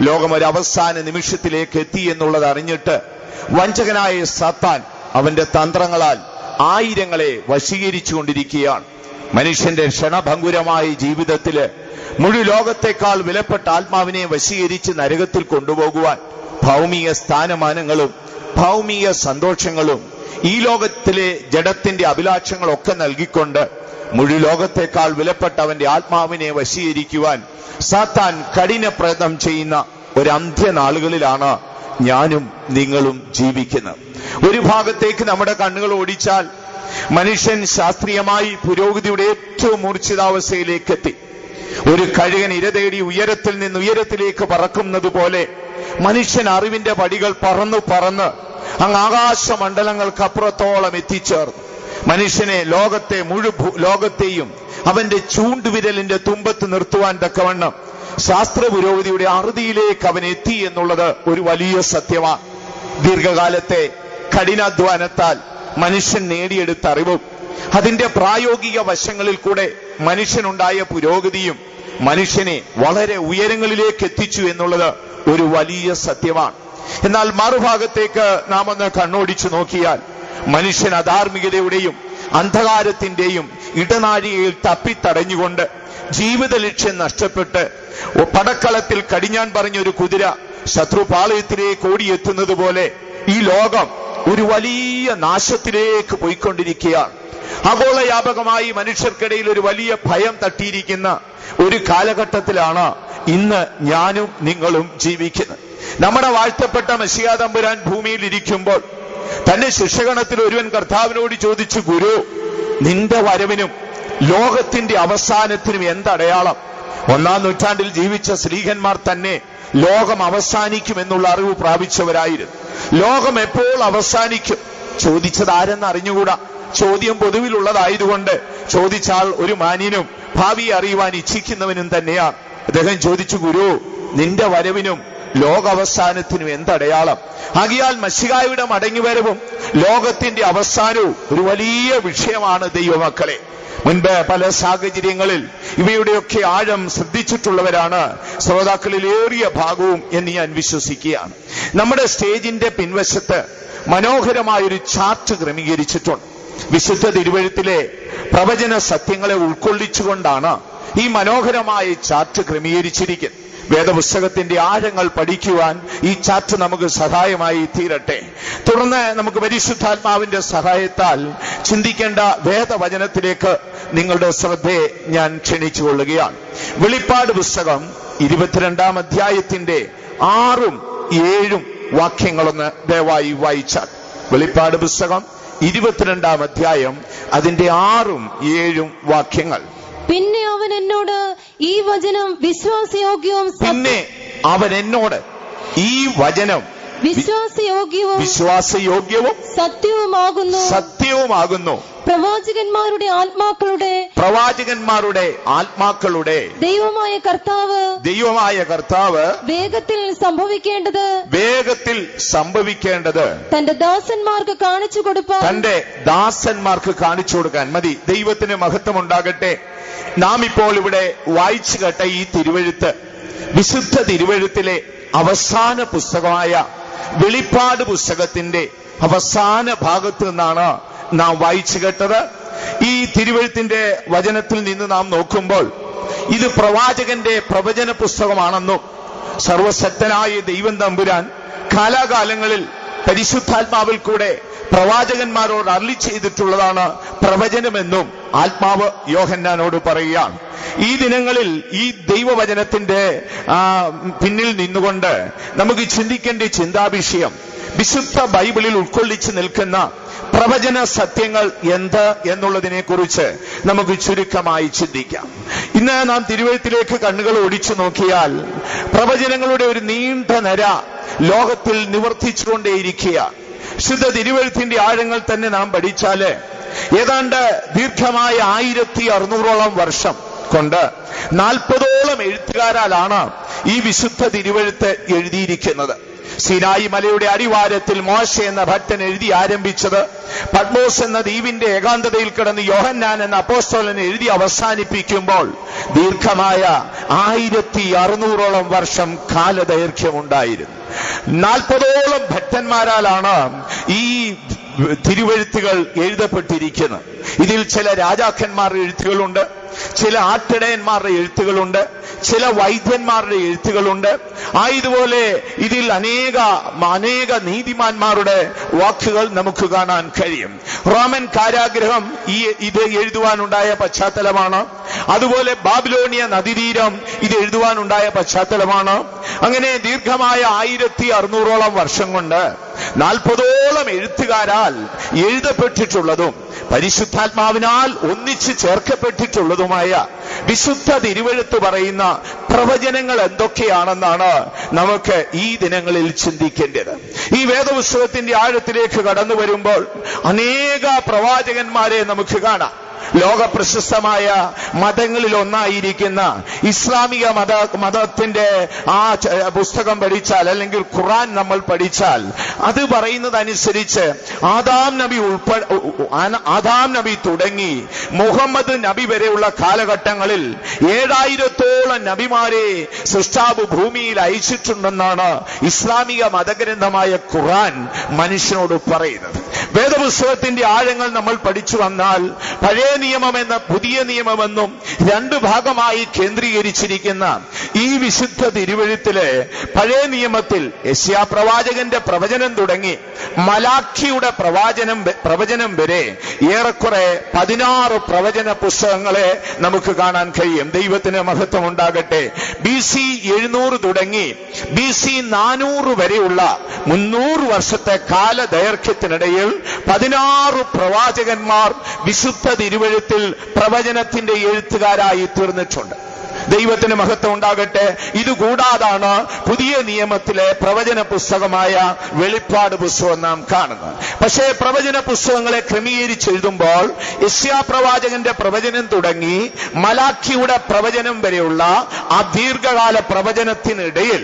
ലോകം ഒരു അവസാന നിമിഷത്തിലേക്ക് എത്തി എന്നുള്ളത് അറിഞ്ഞിട്ട് വഞ്ചകനായ സത്താൻ അവന്റെ തന്ത്രങ്ങളാൽ ആയിരങ്ങളെ വശീകരിച്ചു കൊണ്ടിരിക്കുകയാണ് മനുഷ്യന്റെ ക്ഷണഭങ്കുരമായ ജീവിതത്തിൽ മുഴു ലോകത്തെക്കാൾ വിലപ്പെട്ട ആത്മാവിനെ വശീകരിച്ച് നരകത്തിൽ കൊണ്ടുപോകുവാൻ ഭൗമിക സ്ഥാനമാനങ്ങളും ഭൗമിക സന്തോഷങ്ങളും ഈ ലോകത്തിലെ ജഡത്തിന്റെ അഭിലാഷങ്ങളൊക്കെ നൽകിക്കൊണ്ട് മുഴു ലോകത്തെക്കാൾ വിലപ്പെട്ട അവന്റെ ആത്മാവിനെ വശീകരിക്കുവാൻ സാത്താൻ കഠിന പ്രയത്നം ചെയ്യുന്ന ഒരു അന്ത്യനാളുകളിലാണ് ഞാനും നിങ്ങളും ജീവിക്കുന്നത്. ഒരു ഭാഗത്തേക്ക് നമ്മുടെ കണ്ണുകൾ ഓടിച്ചാൽ മനുഷ്യൻ ശാസ്ത്രീയമായി പുരോഗതിയുടെ ഏറ്റവും മൂർച്ഛിതാവസ്ഥയിലേക്ക് എത്തി ഒരു കഴുകൻ ഇര തേടി ഉയരത്തിൽ നിന്ന് ഉയരത്തിലേക്ക് പറക്കുന്നത് പോലെ മനുഷ്യൻ അറിവിന്റെ പടികൾ പറന്നു പറന്ന് അങ്ങ് ആകാശമണ്ഡലങ്ങൾക്കപ്പുറത്തോളം എത്തിച്ചേർന്നു. മനുഷ്യനെ ലോകത്തെ മുഴു ലോകത്തെയും അവന്റെ ചൂണ്ടുവിരലിന്റെ തുമ്പത്ത് നിർത്തുവാൻ തക്കവണ്ണം ശാസ്ത്ര പുരോഗതിയുടെ അറുതിയിലേക്ക് അവൻ എത്തി എന്നുള്ളത് ഒരു വലിയ സത്യമാണ് ദീർഘകാലത്തെ കഠിനാധ്വാനത്താൽ മനുഷ്യൻ നേടിയെടുത്ത അറിവും അതിന്റെ പ്രായോഗിക വശങ്ങളിൽ കൂടെ മനുഷ്യനുണ്ടായ പുരോഗതിയും മനുഷ്യനെ വളരെ ഉയരങ്ങളിലേക്ക് എത്തിച്ചു എന്നുള്ളത് ഒരു വലിയ സത്യമാണ് എന്നാൽ മറുഭാഗത്തേക്ക് നാം ഒന്ന് കണ്ണോടിച്ചു നോക്കിയാൽ മനുഷ്യൻ അധാർമികതയുടെയും അന്ധകാരത്തിന്റെയും ഇടനാഴികയിൽ തപ്പിത്തടഞ്ഞുകൊണ്ട് ജീവിത ലക്ഷ്യം നഷ്ടപ്പെട്ട് പടക്കളത്തിൽ കടിഞ്ഞാൻ പറഞ്ഞൊരു കുതിര ശത്രുപാളയത്തിലേക്ക് ഓടിയെത്തുന്നത് പോലെ ഈ ലോകം ഒരു വലിയ നാശത്തിലേക്ക് പോയിക്കൊണ്ടിരിക്കുകയാണ്. ആഗോളവ്യാപകമായി മനുഷ്യർക്കിടയിൽ ഒരു വലിയ ഭയം തട്ടിയിരിക്കുന്ന ഒരു കാലഘട്ടത്തിലാണ് ഇന്ന് ഞാനും നിങ്ങളും ജീവിക്കുന്നത്. നമ്മുടെ വാഴ്ത്തപ്പെട്ട മഷിയാ ഭൂമിയിൽ ഇരിക്കുമ്പോൾ തന്റെ ശിഷ്യഗണത്തിൽ ഒരുവൻ കർത്താവിനോട് ചോദിച്ചു ഗുരു നിന്റെ വരവിനും ലോകത്തിന്റെ അവസാനത്തിനും എന്തടയാളം? ഒന്നാം നൂറ്റാണ്ടിൽ ജീവിച്ച സ്ത്രീഹന്മാർ തന്നെ ലോകം അവസാനിക്കുമെന്നുള്ള അറിവ് പ്രാപിച്ചവരായിരുന്നു. ലോകം എപ്പോൾ അവസാനിക്കും? ചോദിച്ചത് ആരെന്ന് അറിഞ്ഞുകൂടാ? ചോദ്യം പൊതുവിലുള്ളതായതുകൊണ്ട് ചോദിച്ചാൽ ഒരു മാന്യനും ഭാവിയെ അറിയുവാൻ ഇച്ഛിക്കുന്നവനും തന്നെയാണ്. അദ്ദേഹം ചോദിച്ചു ഗുരു നിന്റെ വരവിനും ലോകാവസാനത്തിനും എന്തടയാളം. ആകിയാൽ മഷികായുടെ മടങ്ങിവരവും ലോകത്തിന്റെ അവസാനവും ഒരു വലിയ വിഷയമാണ് ദൈവമക്കളെ. മുൻപ് പല സാഹചര്യങ്ങളിൽ ഇവയുടെയൊക്കെ ആഴം ശ്രദ്ധിച്ചിട്ടുള്ളവരാണ് ശ്രോതാക്കളിൽ ഏറിയ ഭാഗവും എന്ന് ഞാൻ വിശ്വസിക്കുകയാണ്. നമ്മുടെ സ്റ്റേജിന്റെ പിൻവശത്ത് മനോഹരമായൊരു ചാർട്ട് ക്രമീകരിച്ചിട്ടുണ്ട്. വിശുദ്ധ തിരുവഴുത്തിലെ പ്രവചന സത്യങ്ങളെ ഉൾക്കൊള്ളിച്ചുകൊണ്ടാണ് ഈ മനോഹരമായ ചാർട്ട് ക്രമീകരിച്ചിരിക്കുന്നത്. വേദപുസ്തകത്തിന്റെ ആഴങ്ങൾ പഠിക്കുവാൻ ഈ ചാറ്റ് നമുക്ക് സഹായമായി തീരട്ടെ. തുടർന്ന് നമുക്ക് പരിശുദ്ധാത്മാവിന്റെ സഹായത്താൽ ചിന്തിക്കേണ്ട വേദവചനത്തിലേക്ക് നിങ്ങളുടെ ശ്രദ്ധയെ ഞാൻ ക്ഷണിച്ചുകൊള്ളുകയാണ്. വെളിപ്പാട് പുസ്തകം ഇരുപത്തിരണ്ടാം അധ്യായത്തിന്റെ ആറും ഏഴും വാക്യങ്ങളൊന്ന് ദയവായി വായിച്ചാൽ. വെളിപ്പാട് പുസ്തകം ഇരുപത്തിരണ്ടാം അധ്യായം അതിന്റെ ആറും ഏഴും വാക്യങ്ങൾ. പിന്നെ അവൻ എന്നോട് ഈ വചനം വിശ്വാസയോഗ്യവും പിന്നെ അവൻ എന്നോട് ഈ വചനം വിശ്വാസയോഗ്യവും വിശ്വാസയോഗ്യവും സത്യവുമാകുന്നു. സത്യവുമാകുന്നു. പ്രവാചകന്മാരുടെ ആത്മാക്കളുടെ പ്രവാചകന്മാരുടെ ആത്മാക്കളുടെ ദൈവമായ കർത്താവ് ദൈവമായ കർത്താവ് വേഗത്തിൽ സംഭവിക്കേണ്ടത്. വേഗത്തിൽ സംഭവിക്കേണ്ടത്. തന്റെ ദാസന്മാർക്ക് കാണിച്ചു കൊടുപ്പാൻ. തന്റെ ദാസന്മാർക്ക് കാണിച്ചു കൊടുക്കാൻ മതി. ദൈവത്തിന് മഹത്വം ഉണ്ടാകട്ടെ നാം ഇപ്പോൾ ഇവിടെ വായിച്ചു കേട്ട ഈ തിരുവഴുത്ത് വിശുദ്ധ തിരുവഴുത്തിലെ അവസാന പുസ്തകമായ വെളിപ്പാട് പുസ്തകത്തിന്റെ അവസാന ഭാഗത്തു നിന്നാണ് നാം വായിച്ചു കേട്ടത്. ഈ തിരുവഴുത്തിന്റെ വചനത്തിൽ നിന്ന് നാം നോക്കുമ്പോൾ ഇത് പ്രവാചകന്റെ പ്രവചന പുസ്തകമാണെന്നും സർവശക്തനായ ദൈവം തമ്പുരാൻ കാലാകാലങ്ങളിൽ പരിശുദ്ധാത്മാവിൽ കൂടെ പ്രവാചകന്മാരോട് അരളി ചെയ്തിട്ടുള്ളതാണ് പ്രവചനമെന്നും ആത്മാവ് യോഹന്നാനോട് പറയുകയാണ്. ഈ ദിനങ്ങളിൽ ഈ ദൈവവചനത്തിന്റെ പിന്നിൽ നിന്നുകൊണ്ട് നമുക്ക് ചിന്തിക്കേണ്ട ചിന്താവിഷയം വിശുദ്ധ ബൈബിളിൽ ഉൾക്കൊള്ളിച്ച് നിൽക്കുന്ന പ്രവചന സത്യങ്ങൾ എന്ത് എന്നുള്ളതിനെ കുറിച്ച് നമുക്ക് ചുരുക്കമായി ചിന്തിക്കാം. ഇന്ന് നാം തിരുവഴുത്തിലേക്ക് കണ്ണുകൾ ഒടിച്ചു നോക്കിയാൽ പ്രവചനങ്ങളുടെ ഒരു നീണ്ട നിര ലോകത്തിൽ നിവർത്തിച്ചുകൊണ്ടേയിരിക്കുക ശുദ്ധ തിരുവഴുത്തിന്റെ ആഴങ്ങൾ തന്നെ നാം പഠിച്ചാൽ ഏതാണ്ട് ദീർഘമായ ആയിരത്തി അറുന്നൂറോളം വർഷം കൊണ്ട് നാൽപ്പതോളം എഴുത്തുകാരാലാണ് ഈ വിശുദ്ധ തിരുവഴുത്ത് എഴുതിയിരിക്കുന്നത്. സിനായി മലയുടെ അടിവാരത്തിൽ മോശ എന്ന ഭക്തൻ എഴുതി ആരംഭിച്ചത് പത്മോസ് എന്ന ദ്വീപിന്റെ ഏകാന്തതയിൽ കിടന്ന് യോഹന്നാൻ എന്ന അപ്പോസ്തോലൻ എഴുതി അവസാനിപ്പിക്കുമ്പോൾ ദീർഘമായ ആയിരത്തി അറുന്നൂറോളം വർഷം കാലദൈർഘ്യമുണ്ടായിരുന്നു. നാൽപ്പതോളം ഭക്തന്മാരാലാണ് ഈ തിരുവഴുത്തുകൾ എഴുതപ്പെട്ടിരിക്കുന്നത്. ഇതിൽ ചില രാജാക്കന്മാരുടെ എഴുത്തുകളുണ്ട്. ചില ആട്ടിടയന്മാരുടെ എഴുത്തുകളുണ്ട് ചില വൈദ്യന്മാരുടെ എഴുത്തുകളുണ്ട്. ആ ഇതുപോലെ ഇതിൽ അനേക അനേക നീതിമാന്മാരുടെ വാക്കുകൾ നമുക്ക് കാണാൻ കഴിയും. റോമൻ കാരാഗ്രഹം ഈ ഇത് എഴുതുവാനുണ്ടായ പശ്ചാത്തലമാണ്. അതുപോലെ ബാബിലോണിയ നദീതീരം ഇത് എഴുതുവാനുണ്ടായ പശ്ചാത്തലമാണ്. അങ്ങനെ ദീർഘമായ ആയിരത്തി അറുന്നൂറോളം വർഷം കൊണ്ട് നാൽപ്പതോളം എഴുത്തുകാരാൽ എഴുതപ്പെട്ടിട്ടുള്ളതും പരിശുദ്ധാത്മാവിനാൽ ഒന്നിച്ച് ചേർക്കപ്പെട്ടിട്ടുള്ളതുമായ വിശുദ്ധ തിരുവഴുത്ത് പറയുന്ന പ്രവചനങ്ങൾ എന്തൊക്കെയാണെന്നാണ് നമുക്ക് ഈ ദിനങ്ങളിൽ ചിന്തിക്കേണ്ടത്. ഈ വേദപുസ്തകത്തിന്റെ ആഴത്തിലേക്ക് കടന്നു വരുമ്പോൾ അനേക പ്രവാചകന്മാരെ നമുക്ക് കാണാം. ലോക പ്രശസ്തമായ മതങ്ങളിൽ ഒന്നായിരിക്കുന്ന ഇസ്ലാമിക മത മതത്തിന്റെ ആ പുസ്തകം പഠിച്ചാൽ അല്ലെങ്കിൽ ഖുറാൻ നമ്മൾ പഠിച്ചാൽ അത് പറയുന്നതനുസരിച്ച് ആദാം നബി ഉൾപ്പെടെ ആദാം നബി തുടങ്ങി മുഹമ്മദ് നബി വരെയുള്ള കാലഘട്ടങ്ങളിൽ ഏഴായിരത്തോളം നബിമാരെ സൃഷ്ടാവ് ഭൂമിയിൽ അയച്ചിട്ടുണ്ടെന്നാണ് ഇസ്ലാമിക മതഗ്രന്ഥമായ ഖുറാൻ മനുഷ്യനോട് പറയുന്നത്. വേദപുസ്തകത്തിന്റെ ആഴങ്ങൾ നമ്മൾ പഠിച്ചു വന്നാൽ പഴയ നിയമം എന്ന പുതിയ നിയമമെന്നും രണ്ട് ഭാഗമായി കേന്ദ്രീകരിച്ചിരിക്കുന്ന ഈ വിശുദ്ധ തിരുവഴുത്തിലെ പഴയ നിയമത്തിൽ യശ്യാ പ്രവാചകന്റെ പ്രവചനം തുടങ്ങി മലാഖിയുടെ പ്രവാചനം പ്രവചനം വരെ ഏറെക്കുറെ പതിനാറ് പ്രവചന പുസ്തകങ്ങളെ നമുക്ക് കാണാൻ കഴിയും. ദൈവത്തിന് മഹത്വം ഉണ്ടാകട്ടെ ബി സി എഴുന്നൂറ് തുടങ്ങി ബി സി നാനൂറ് വരെയുള്ള മുന്നൂറ് വർഷത്തെ കാലദൈർഘ്യത്തിനിടയിൽ പതിനാറ് പ്രവാചകന്മാർ വിശുദ്ധ തിരുവഴുത്തിൽ പ്രവചനത്തിന്റെ എഴുത്തുകാരായി തീർന്നിട്ടുണ്ട്. ദൈവത്തിന് മഹത്വം ഉണ്ടാകട്ടെ. ഇതുകൂടാതാണ് പുതിയ നിയമത്തിലെ പ്രവചന പുസ്തകമായ വെളിപ്പാട് പുസ്തകം നാം കാണുന്നത്. പക്ഷേ പ്രവചന പുസ്തകങ്ങളെ ക്രമീകരിച്ചെഴുതുമ്പോൾ യശ്യാ പ്രവാചകന്റെ പ്രവചനം തുടങ്ങി മലാഖിയുടെ പ്രവചനം വരെയുള്ള ആ ദീർഘകാല പ്രവചനത്തിനിടയിൽ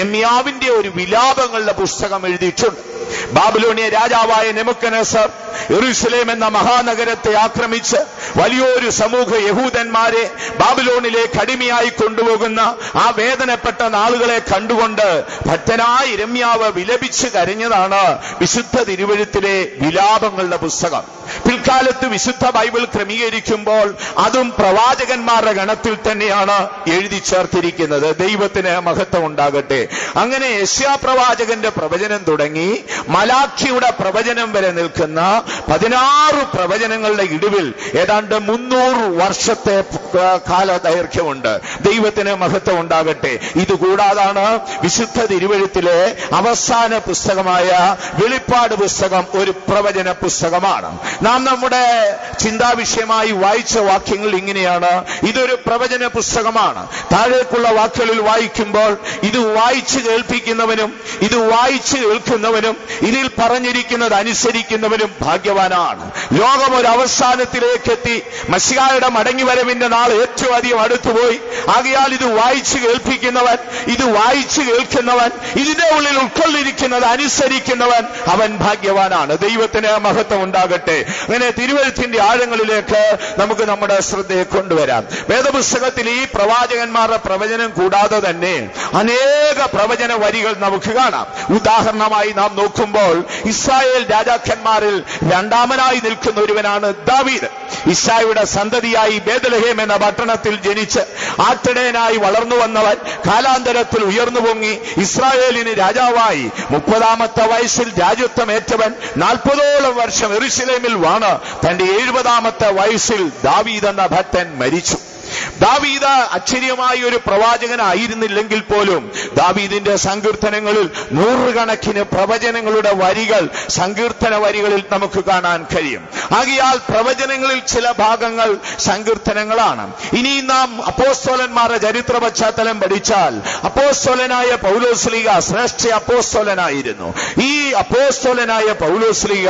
രമ്യാവിന്റെ ഒരു വിലാപങ്ങളുടെ പുസ്തകം എഴുതിയിട്ടുണ്ട്. ബാബിലോണിയ രാജാവായ നെമുക്കനസർ എറുസലേം എന്ന മഹാനഗരത്തെ ആക്രമിച്ച് വലിയൊരു സമൂഹ യഹൂദന്മാരെ ബാബിലോണിലേക്ക് അടിമയായി കൊണ്ടുപോകുന്ന ആ വേദനപ്പെട്ട നാളുകളെ കണ്ടുകൊണ്ട് ഭക്തനായ രമ്യാവ് വിലപിച്ച് കരഞ്ഞതാണ് വിശുദ്ധ തിരുവഴുത്തിലെ വിലാപങ്ങളുടെ പുസ്തകം. പിൽക്കാലത്ത് വിശുദ്ധ ബൈബിൾ ക്രമീകരിക്കുമ്പോൾ അതും പ്രവാചകന്മാരുടെ ഗണത്തിൽ തന്നെയാണ് എഴുതി ചേർത്തിരിക്കുന്നത്. ദൈവത്തിന് മഹത്വം ഉണ്ടാകട്ടെ. അങ്ങനെ യശ്യാ പ്രവാചകന്റെ പ്രവചനം തുടങ്ങി. മലാഖിയുടെ പ്രവചനം വരെ നിൽക്കുന്ന പതിനാറ് പ്രവചനങ്ങളുടെ ഇടിവിൽ ഏതാണ്ട് മുന്നൂറ് വർഷത്തെ കാല ദൈർഘ്യമുണ്ട് ദൈവത്തിന് മഹത്വം ഉണ്ടാകട്ടെ. ഇതുകൂടാതാണ് വിശുദ്ധ തിരുവഴുത്തിലെ അവസാന പുസ്തകമായ വെളിപ്പാട് പുസ്തകം ഒരു പ്രവചന പുസ്തകമാണ്. നാം നമ്മുടെ ചിന്താവിഷയമായി വായിച്ച വാക്യങ്ങൾ ഇങ്ങനെയാണ്. ഇതൊരു പ്രവചന പുസ്തകമാണ്. താഴേക്കുള്ള വാക്കുകളിൽ വായിക്കുമ്പോൾ ഇത് വായിച്ചു കേൾപ്പിക്കുന്നവനും ഇത് വായിച്ചു കേൾക്കുന്നവനും ഇതിൽ പറഞ്ഞിരിക്കുന്നത് അനുസരിക്കുന്നവരും ഭാഗ്യവാനാണ്. ലോകം ഒരു അവസാനത്തിലേക്ക് എത്തി മസികായുടെ മടങ്ങിവരവിന്റെ നാൾ ഏറ്റവും അധികം അടുത്തുപോയി. ആകയാൽ ഇത് വായിച്ചു കേൾപ്പിക്കുന്നവൻ ഇത് വായിച്ചു കേൾക്കുന്നവൻ ഇതിന്റെ ഉള്ളിൽ ഉൾക്കൊള്ളിരിക്കുന്നത് അനുസരിക്കുന്നവൻ അവൻ ഭാഗ്യവാനാണ്. ദൈവത്തിന് മഹത്വം ഉണ്ടാകട്ടെ. അങ്ങനെ തിരുവഴുത്തിന്റെ ആഴങ്ങളിലേക്ക് നമുക്ക് നമ്മുടെ ശ്രദ്ധയെ കൊണ്ടുവരാം. വേദപുസ്തകത്തിൽ ഈ പ്രവാചകന്മാരുടെ പ്രവചനം കൂടാതെ തന്നെ അനേക പ്രവചന വരികൾ നമുക്ക് കാണാം. ഉദാഹരണമായി നാം നോക്കുമ്പോൾ ഇസ്രായേൽ രാജാക്കന്മാരിൽ രണ്ടാമനായി നിൽക്കുന്ന ഒരുവനാണ് ദാവീദ്. ഇസ്രായുടെ സന്തതിയായി ബേദലഹേം എന്ന പട്ടണത്തിൽ ജനിച്ച് ആട്ടിടേനായി വളർന്നു വന്നവൻ കാലാന്തരത്തിൽ ഉയർന്നു പൊങ്ങി ഇസ്രായേലിന് രാജാവായി മുപ്പതാമത്തെ വയസ്സിൽ രാജ്യത്വം ഏറ്റവൻ നാൽപ്പതോളം വർഷം എറുസലേമിൽ വാണ്. തന്റെ എഴുപതാമത്തെ വയസ്സിൽ ദാവീദ് എന്ന ഭക്തൻ മരിച്ചു. ദാവീദ് അച്ഛര്യമായ ഒരു പ്രവാചകനായിരുന്നില്ലെങ്കിൽ പോലും ദാവീദിന്റെ സങ്കീർത്തനങ്ങളിൽ നൂറുകണക്കിന് പ്രവചനങ്ങളുടെ വരികൾ സങ്കീർത്തന വരികളിൽ നമുക്ക് കാണാൻ കഴിയും. ആകിയാൽ പ്രവചനങ്ങളിൽ ചില ഭാഗങ്ങൾ സങ്കീർത്തനങ്ങളാണ്. ഇനി നാം അപ്പോസ്തോലന്മാരുടെ ചരിത്ര പശ്ചാത്തലം പഠിച്ചാൽ അപ്പോസ്തോലനായ പൗലോസ്ലിക ശ്രേഷ്ഠ അപ്പോസ്തോലനായിരുന്നു. ഈ അപ്പോസ്തോലനായ പൗലോസ്ലിക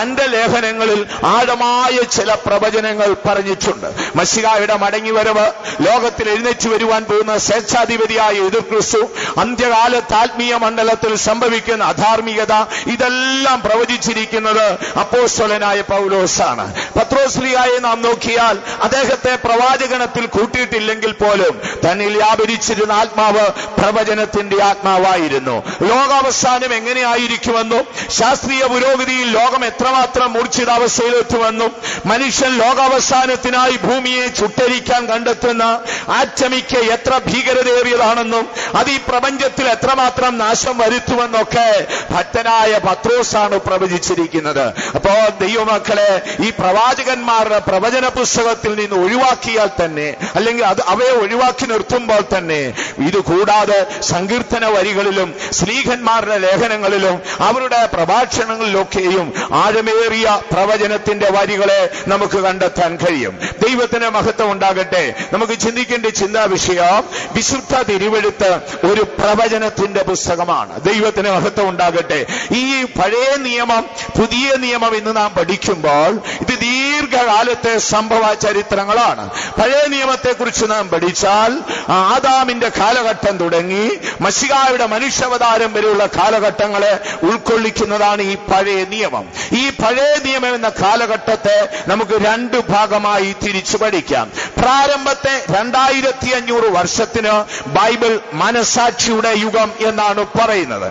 തന്റെ ലേഖനങ്ങളിൽ ആഴമായ ചില പ്രവചനങ്ങൾ പറഞ്ഞിട്ടുണ്ട്. മഷികായുടെ മടങ്ങിവരവ് വരവ് ലോകത്തിൽ എഴുന്നേറ്റ് വരുവാൻ പോകുന്ന സ്വേച്ഛാധിപതിയായ എതിർ ക്രിസ്തു അന്ത്യകാലത്ത് ആത്മീയ മണ്ഡലത്തിൽ സംഭവിക്കുന്ന അധാർമികത ഇതെല്ലാം പ്രവചിച്ചിരിക്കുന്നത് അപ്പോസ്തലനായ പൗലോസാണ്. പത്രോസ്ലിയായി നാം നോക്കിയാൽ അദ്ദേഹത്തെ പ്രവാചകണത്തിൽ കൂട്ടിയിട്ടില്ലെങ്കിൽ പോലും തന്നിൽ വ്യാപരിച്ചിരുന്ന ആത്മാവ് പ്രവചനത്തിന്റെ ആത്മാവായിരുന്നു. ലോകാവസാനം എങ്ങനെയായിരിക്കുമെന്നും ശാസ്ത്രീയ പുരോഗതിയിൽ ലോകം എത്രമാത്രം മൂർച്ഛിതാവസ്ഥയിലെത്തുമെന്നും മനുഷ്യൻ ലോകാവസാനത്തിനായി ഭൂമിയെ ചുട്ടരിക്കാൻ കണ്ടെത്തുന്ന ആറ്റമിക്ക് എത്ര ഭീകരതയേറിയതാണെന്നും അത് ഈ പ്രപഞ്ചത്തിൽ എത്രമാത്രം നാശം വരുത്തുമെന്നൊക്കെ ഭക്തനായ പത്രോസാണ് പ്രവചിച്ചിരിക്കുന്നത്. അപ്പോ ദൈവമക്കളെ ഈ പ്രവാചകന്മാരുടെ പ്രവചന പുസ്തകത്തിൽ നിന്ന് ഒഴിവാക്കിയാൽ തന്നെ അല്ലെങ്കിൽ അത് അവയെ ഒഴിവാക്കി നിർത്തുമ്പോൾ തന്നെ ഇത് കൂടാതെ സങ്കീർത്തന വരികളിലും സ്ത്രീകന്മാരുടെ ലേഖനങ്ങളിലും അവരുടെ പ്രഭാഷണങ്ങളിലൊക്കെയും ആഴമേറിയ പ്രവചനത്തിന്റെ വരികളെ നമുക്ക് കണ്ടെത്താൻ കഴിയും. ദൈവത്തിന് മഹത്വം ഉണ്ടാകട്ടെ. നമുക്ക് ചിന്തിക്കേണ്ട ചിന്താ വിഷയം വിശുദ്ധ തിരുവെടുത്ത് ഒരു പ്രവചനത്തിന്റെ പുസ്തകമാണ്. ദൈവത്തിന് മഹത്വം ഉണ്ടാകട്ടെ. ഈ പഴയ നിയമം പുതിയ നിയമം എന്ന് നാം പഠിക്കുമ്പോൾ ഇത് ദീർഘകാലത്തെ സംഭവ ചരിത്രങ്ങളാണ്. പഴയ നിയമത്തെക്കുറിച്ച് നാം പഠിച്ചാൽ ആദാമിന്റെ കാലഘട്ടം തുടങ്ങി മഷികായുടെ മനുഷ്യാവതാരം വരെയുള്ള കാലഘട്ടങ്ങളെ ഉൾക്കൊള്ളിക്കുന്നതാണ് ഈ പഴയ നിയമം. ഈ പഴയ നിയമം എന്ന കാലഘട്ടത്തെ നമുക്ക് രണ്ട് ഭാഗമായി തിരിച്ചു പഠിക്കാം. പ്രാരംഭത്തെ രണ്ടായിരത്തി അഞ്ഞൂറ് വർഷത്തിന് ബൈബിൾ മനസാക്ഷിയുടെ യുഗം എന്നാണ് പറയുന്നത്.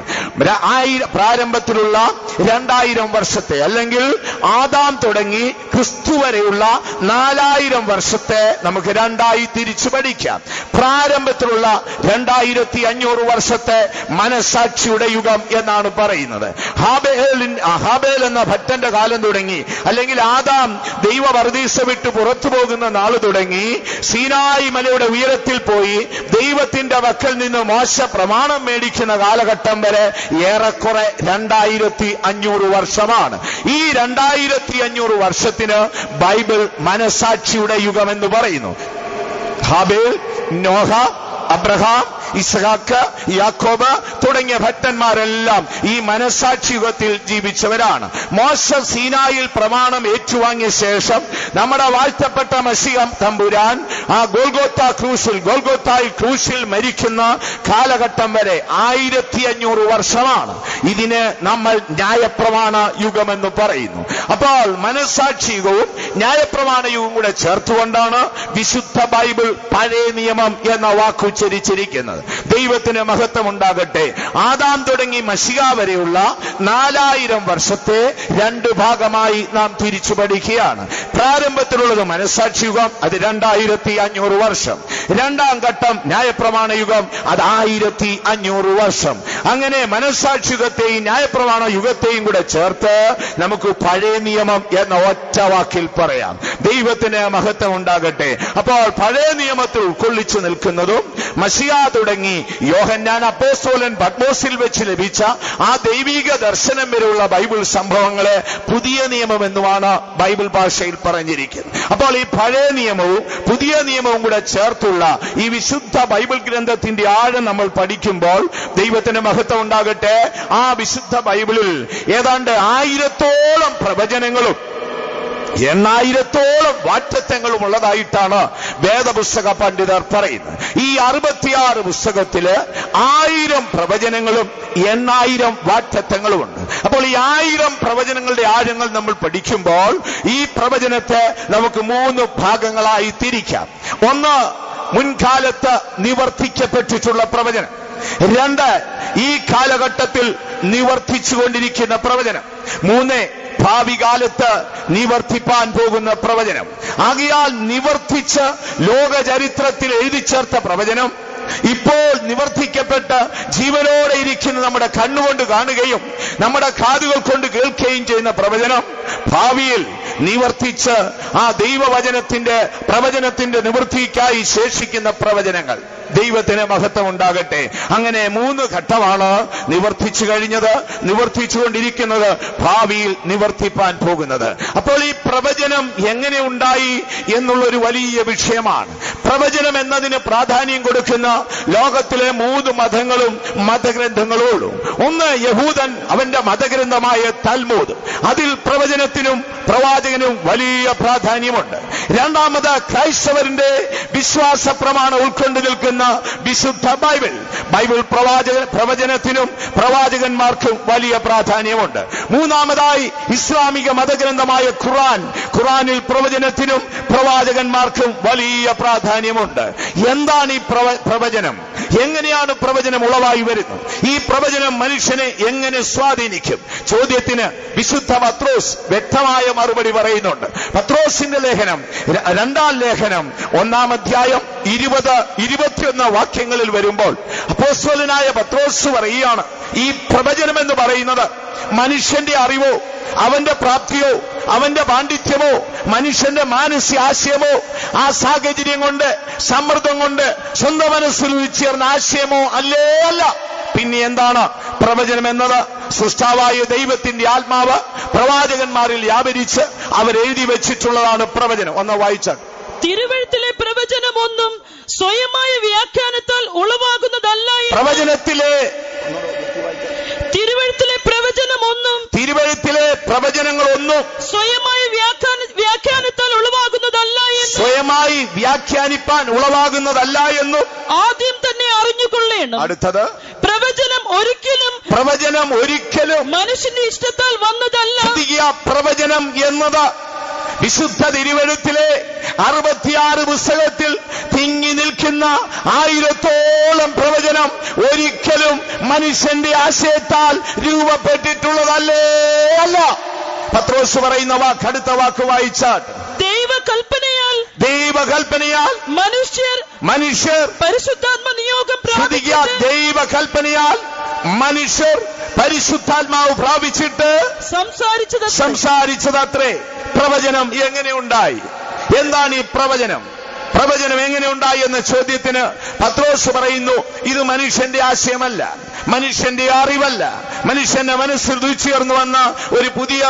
പ്രാരംഭത്തിലുള്ള രണ്ടായിരം വർഷത്തെ അല്ലെങ്കിൽ ആദാം തുടങ്ങി ക്രിസ്തു വരെയുള്ള നാലായിരം വർഷത്തെ നമുക്ക് രണ്ടായി തിരിച്ചു പഠിക്കാം. പ്രാരംഭത്തിലുള്ള രണ്ടായിരത്തി അഞ്ഞൂറ് വർഷത്തെ മനസാക്ഷിയുടെ യുഗം എന്നാണ് പറയുന്നത്. ഹാബേലിൻ ഹാബേൽ എന്ന ഭക്തന്റെ കാലം തുടങ്ങി അല്ലെങ്കിൽ ആദാം ദൈവ വർദ്ധീസ വിട്ട് പുറത്തു പോകുന്ന നാൾ തുടങ്ങി സീനായി മലയുടെ ഉയരത്തിൽ പോയി ദൈവത്തിന്റെ വക്കൽ നിന്ന് മോശ പ്രമാണം മേടിക്കുന്ന കാലഘട്ടം വരെ ഏറെക്കുറെ രണ്ടായിരത്തി അഞ്ഞൂറ് വർഷമാണ്. ഈ രണ്ടായിരത്തി അഞ്ഞൂറ് വർഷത്തിന് ബൈബിൾ മനസാക്ഷിയുടെ യുഗം എന്ന് പറയുന്നു. ഹാബേൽ നോഹ അബ്രഹാം ഇസ്ഹാക്ക് യാക്കോബ് തുടങ്ങിയ ഭക്തന്മാരെല്ലാം ഈ മനസാക്ഷി യുഗത്തിൽ ജീവിച്ചവരാണ്. മോശ സീനായിൽ പ്രമാണം ഏറ്റുവാങ്ങിയ ശേഷം നമ്മുടെ വാഴ്ത്തപ്പെട്ട മസിയം തമ്പുരാൻ ആ ഗോൽഗോത്ത ക്രൂശിൽ ഗോൽഗോത്തായി ക്രൂശിൽ മരിക്കുന്ന കാലഘട്ടം വരെ ആയിരത്തി അഞ്ഞൂറ് വർഷമാണ്. ഇതിന് നമ്മൾ ന്യായപ്രമാണ യുഗമെന്ന് പറയുന്നു. അപ്പോൾ മനസാക്ഷി യുഗവും ന്യായപ്രമാണ യുഗവും കൂടെ ചേർത്തുകൊണ്ടാണ് വിശുദ്ധ ബൈബിൾ പഴയ നിയമം എന്ന വാക്കുച്ചരിച്ചിരിക്കുന്നത്. ദൈവത്തിന് മഹത്വം ഉണ്ടാകട്ടെ ആദാം തുടങ്ങി മഷിക വരെയുള്ള നാലായിരം വർഷത്തെ രണ്ട് ഭാഗമായി നാം തിരിച്ചു പഠിക്കുകയാണ്. പ്രാരംഭത്തിലുള്ളത് മനസാക്ഷി യുഗം അത് രണ്ടായിരത്തി അഞ്ഞൂറ് വർഷം. രണ്ടാം ഘട്ടം ന്യായപ്രമാണ യുഗം അത് ആയിരത്തി അഞ്ഞൂറ് വർഷം. അങ്ങനെ മനസാക്ഷി യുഗത്തെയും ന്യായപ്രമാണ യുഗത്തെയും കൂടെ ചേർത്ത് നമുക്ക് പഴയ നിയമം എന്ന ഒറ്റ വാക്കിൽ പറയാം. ദൈവത്തിന് മഹത്വം ഉണ്ടാകട്ടെ. അപ്പോൾ പഴയ നിയമത്തിൽ ഉൾക്കൊള്ളിച്ചു നിൽക്കുന്നതും മഷിയ തുടങ്ങി യോഹന്നാൻ അപ്പോസ്തോലൻ പത്മോസിൽ വെച്ച് ലഭിച്ച ആ ദൈവിക ദർശനം വരെയുള്ള ബൈബിൾ സംഭവങ്ങളെ പുതിയ നിയമം എന്നുമാണ് ബൈബിൾ ഭാഷയിൽ പറഞ്ഞിരിക്കുന്നത്. അപ്പോൾ ഈ പഴയ നിയമവും പുതിയ നിയമവും കൂടെ ചേർത്തുള്ള ഈ വിശുദ്ധ ബൈബിൾ ഗ്രന്ഥത്തിന്റെ ആഴം നമ്മൾ പഠിക്കുമ്പോൾ ദൈവത്തിന് മഹത്വം ഉണ്ടാകട്ടെ. ആ വിശുദ്ധ ബൈബിളിൽ ഏതാണ്ട് ആയിരത്തോളം പ്രവചനങ്ങളും എണ്ണായിരത്തോളം വാറ്റത്വങ്ങളും ഉള്ളതായിട്ടാണ് വേദപുസ്തക പണ്ഡിതർ പറയുന്നത്. ഈ അറുപത്തിയാറ് പുസ്തകത്തിൽ ആയിരം പ്രവചനങ്ങളും എണ്ണായിരം വാറ്റത്വങ്ങളുമുണ്ട് അപ്പോൾ ഈ ആയിരം പ്രവചനങ്ങളുടെ ആഴങ്ങൾ നമ്മൾ പഠിക്കുമ്പോൾ ഈ പ്രവചനത്തെ നമുക്ക് മൂന്ന് ഭാഗങ്ങളായി തിരിക്കാം. ഒന്ന് മുൻകാലത്ത് നിവർത്തിക്കപ്പെട്ടിട്ടുള്ള പ്രവചനം. രണ്ട് ഈ കാലഘട്ടത്തിൽ നിവർത്തിച്ചുകൊണ്ടിരിക്കുന്ന പ്രവചനം. മൂന്ന് ഭാവി കാലത്ത് നിവർത്തിപ്പാൻ പോകുന്ന പ്രവചനം. ആകയാൽ നിവർത്തിച്ച് ലോക ചരിത്രത്തിൽ എഴുതി ചേർത്ത പ്രവചനം ഇപ്പോൾ നിവർത്തിക്കപ്പെട്ട് ജീവനോടെ ഇരിക്കുന്ന നമ്മുടെ കണ്ണുകൊണ്ട് കാണുകയും നമ്മുടെ കാതുകൾ കൊണ്ട് കേൾക്കുകയും ചെയ്യുന്ന പ്രവചനം ഭാവിയിൽ നിവർത്തിച്ച് ആ ദൈവവചനത്തിന്റെ പ്രവചനത്തിന്റെ നിവൃത്തിക്കായി ശേഷിക്കുന്ന പ്രവചനങ്ങൾ. ദൈവത്തിന് മഹത്വം ഉണ്ടാകട്ടെ അങ്ങനെ മൂന്ന് ഘട്ടമാണ് നിവർത്തിച്ചു കഴിഞ്ഞത് നിവർത്തിച്ചുകൊണ്ടിരിക്കുന്നത് ഭാവിയിൽ നിവർത്തിപ്പാൻ പോകുന്നത്. അപ്പോൾ ഈ പ്രവചനം എങ്ങനെ ഉണ്ടായി എന്നുള്ളൊരു വലിയ വിഷയമാണ്. പ്രവചനം എന്നതിന് പ്രാധാന്യം കൊടുക്കുന്ന ലോകത്തിലെ മൂന്ന് മതങ്ങളും മതഗ്രന്ഥങ്ങളോടും. ഒന്ന് യഹൂദൻ അവന്റെ മതഗ്രന്ഥമായ തൽമൂദ്. അതിൽ പ്രവചനത്തിനും പ്രവാചകനും വലിയ പ്രാധാന്യമുണ്ട്. രണ്ടാമത് ക്രൈസ്തവരിന്റെ വിശ്വാസ പ്രമാണം ഉൾക്കൊണ്ടു നിൽക്കുന്ന വിശുദ്ധ ബൈബിൾ. ബൈബിൾ പ്രവാചക പ്രവചനത്തിനും പ്രവാചകന്മാർക്കും വലിയ പ്രാധാന്യമുണ്ട്. മൂന്നാമതായി ഇസ്ലാമിക മതഗ്രന്ഥമായ ഖുറാൻ ഖുറാൻ ഖുറാനിൽ പ്രവചനത്തിനും പ്രവാചകന്മാർക്കും വലിയ പ്രാധാന്യമുണ്ട്. എന്താണ് ഈ പ്രവ- പ്രവചനം? എങ്ങനെയാണ് പ്രവചനം ഉളവായി വരുന്നത്? ഈ പ്രവചനം മനുഷ്യനെ എങ്ങനെ സ്വാധീനിക്കും? ചോദ്യത്തിന് വിശുദ്ധ പത്രോസ് വ്യക്തമായ മറുപടി പറയുന്നുണ്ട്. പത്രോസിന്റെ ലേഖനം രണ്ടാം ലേഖനം ഒന്നാം അധ്യായം ഇരുപത് ഇരുപത്തിയൊന്ന് വാക്യങ്ങളിൽ വരുമ്പോൾ അപ്പോസ്വലനായ പത്രോസ് പറയുകയാണ് ഈ പ്രവചനം എന്ന് പറയുന്നത് മനുഷ്യന്റെ അറിവോ അവന്റെ പ്രാപ്തിയോ അവന്റെ പാണ്ഡിത്യമോ മനുഷ്യന്റെ മാനസിക ആശയമോ ആ സാഹചര്യം കൊണ്ട് സമ്മർദ്ദം കൊണ്ട് സ്വന്തം മനസ്സിൽ ഉച്ചേർന്ന ആശയമോ അല്ലേ? അല്ല. പിന്നെ എന്താണ് പ്രവചനം എന്നത്? സൃഷ്ടാവായ ദൈവത്തിന്റെ ആത്മാവ് പ്രവാചകന്മാരിൽ വ്യാപരിച്ച് അവരെഴുതി വെച്ചിട്ടുള്ളതാണ് പ്രവചനം. ഒന്ന് വായിച്ചാൽ. തിരുവഴുത്തിലെ പ്രവചനം ഒന്നും സ്വയമായ വ്യാഖ്യാനത്താൽ ഉളവാകുന്നതല്ല പ്രവചനത്തിലെ തിരുവഴുത്തിലെ പ്രവചനം ഒന്നും തിരുവഴുത്തിലെ പ്രവചനങ്ങളൊന്നും സ്വയമായി വ്യാഖ്യാന വ്യാഖ്യാനത്താൽ ഉളവാകുന്നതല്ല എന്ന് സ്വയമായി വ്യാഖ്യാനിപ്പാൻ ഉളവാകുന്നതല്ല എന്നും ആദ്യം തന്നെ അറിഞ്ഞുകൊള്ളേണം. അടുത്തത് പ്രവചനം ഒരിക്കലും പ്രവചനം ഒരിക്കലും മനുഷ്യന്റെ ഇഷ്ടത്താൽ വന്നതല്ല. പ്രവചനം എന്നത് വിശുദ്ധ തിരുവഴുത്തിലെ അറുപത്തിയാറ് പുസ്തകത്തിൽ തിങ്ങി നിൽക്കുന്ന ആയിരത്തോളം പ്രവചനം ഒരിക്കലും മനുഷ്യന്റെ ആശയത്താൽ രൂപപ്പെട്ടിട്ടുള്ളതല്ലേ അല്ല. പത്രോസ് പറയുന്ന വാക്ക് അടുത്ത വാക്ക് വായിച്ചാൽ. ദൈവകൽപ്പനയാൽ ദൈവകൽപ്പനയാൽ മനുഷ്യർ മനുഷ്യർ പരിശുദ്ധാത്മ നിയോഗം ദൈവകൽപ്പനയാൽ മനുഷ്യർ പരിശുദ്ധാത്മാവ് പ്രാപിച്ചിട്ട് സംസാരിച്ചത് സംസാരിച്ചതത്രേ. പ്രവചനം എങ്ങനെ ഉണ്ടായി എന്താണ് ഈ പ്രവചനം? പ്രവചനം എങ്ങനെ ഉണ്ടായി എന്ന ചോദ്യത്തിന് പത്രോസ് പറയുന്നു ഇത് മനുഷ്യന്റെ ആശയമല്ല മനുഷ്യന്റെ അറിവല്ല. മനുഷ്യന്റെ മനസ്സിൽ രുചിയർന്നു വന്ന ഒരു പുതിയ